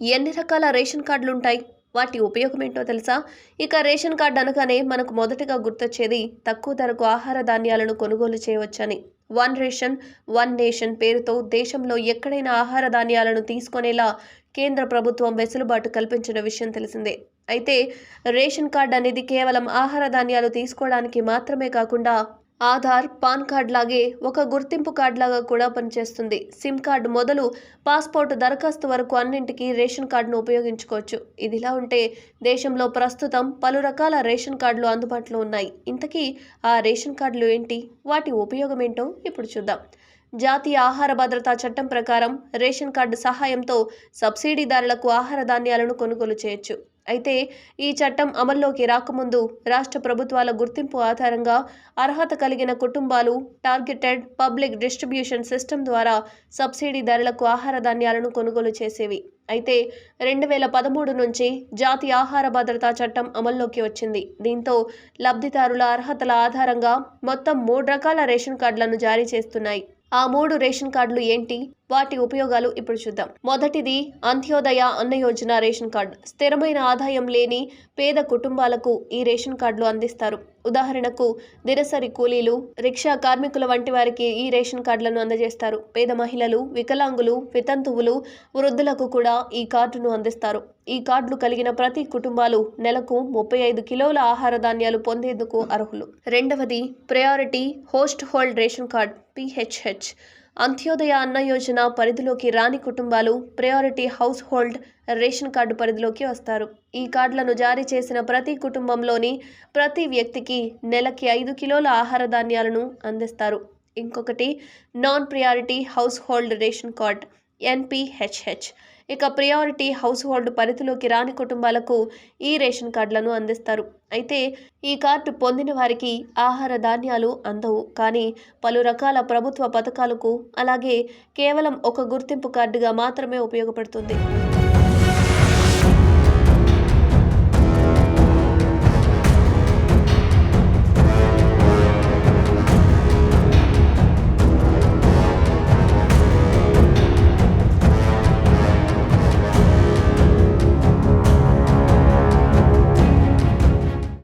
ఎన్ని రకాల రేషన్ కార్డులు ఉంటాయి వాటి ఉపయోగం ఏంటో తెలుసా? ఇక రేషన్ కార్డు అనగానే మనకు మొదటగా గుర్తొచ్చేది తక్కువ ధరకు ఆహార ధాన్యాలను కొనుగోలు చేయవచ్చని. వన్ రేషన్ వన్ నేషన్ పేరుతో దేశంలో ఎక్కడైనా ఆహార ధాన్యాలను తీసుకునేలా కేంద్ర ప్రభుత్వం వెసులుబాటు కల్పించిన విషయం తెలిసిందే. అయితే రేషన్ కార్డు అనేది కేవలం ఆహార ధాన్యాలు తీసుకోవడానికి మాత్రమే కాకుండా ఆధార్ పాన్ కార్డ్ లాగే ఒక గుర్తింపు కార్డ్ లాగా కూడా పనిచేస్తుంది. సిమ్ కార్డు మొదలు పాస్పోర్ట్ దరఖాస్తు వరకు అన్నింటికీ రేషన్ కార్డును ఉపయోగించుకోవచ్చు. ఇదిలా ఉంటే దేశంలో ప్రస్తుతం పలు రకాల రేషన్ కార్డులు అందుబాటులో ఉన్నాయి. ఇంతకీ ఆ రేషన్ కార్డులు ఏంటి? వాటి ఉపయోగం ఏంటో ఇప్పుడు చూద్దాం. జాతీయ ఆహార భద్రతా చట్టం ప్రకారం రేషన్ కార్డు సహాయంతో సబ్సిడీదారులకు ఆహార ధాన్యాలను కొనుగోలు చేయొచ్చు. అయితే ఈ చట్టం అమల్లోకి రాకముందు రాష్ట్ర ప్రభుత్వాల గుర్తింపు ఆధారంగా అర్హత కలిగిన కుటుంబాలు టార్గెటెడ్ పబ్లిక్ డిస్ట్రిబ్యూషన్ సిస్టమ్ ద్వారా సబ్సిడీ ధరలకు ఆహార ధాన్యాలను కొనుగోలు చేసేవి. అయితే రెండు వేల పదమూడు నుంచి జాతీయ ఆహార భద్రతా చట్టం అమల్లోకి వచ్చింది. దీంతో లబ్ధిదారుల అర్హతల ఆధారంగా మొత్తం మూడు రకాల రేషన్ కార్డులను జారీ చేస్తున్నాయి. ఆ మూడు రేషన్ కార్డులు ఏంటి? వాటి ఉపయోగాలు ఇప్పుడు చూద్దాం. మొదటిది అంత్యోదయ అన్న యోజన రేషన్ కార్డు. స్థిరమైన ఆదాయం లేని పేద కుటుంబాలకు ఈ రేషన్ కార్డులు అందిస్తారు. ఉదాహరణకు దినసరి కూలీలు రిక్షా కార్మికుల వంటి వారికి ఈ రేషన్ కార్డులను అందజేస్తారు. పేద మహిళలు వికలాంగులు వితంతువులు వృద్ధులకు కూడా ఈ కార్డును అందిస్తారు. ఈ కార్డులు కలిగిన ప్రతి కుటుంబాలు నెలకు ముప్పై ఐదు కిలోల ఆహార ధాన్యాలు పొందేందుకు అర్హులు. రెండవది priority household ration card PHH. Antyodaya Anna Yojana పరిధిలోకి రాని కుటుంబాలు priority household ration card పరిధిలోకి వస్తారు. ఈ కార్డులను జారీ చేసిన ప్రతి కుటుంబంలోని ప్రతి వ్యక్తికి నెలకి ఐదు కిలోల ఆహార ధాన్యాలను అందిస్తారు. ఇంకొకటి non priority household ration card NPHH ఇక ప్రియారిటీ హౌస్ హోల్డ్ పరిధిలోకి రాని కుటుంబాలకు ఈ రేషన్ కార్డులను అందిస్తారు. అయితే ఈ కార్డు పొందిన వారికి ఆహార ధాన్యాలు అందవు. కానీ పలు రకాల ప్రభుత్వ పథకాలకు అలాగే కేవలం ఒక గుర్తింపు కార్డుగా మాత్రమే ఉపయోగపడుతుంది.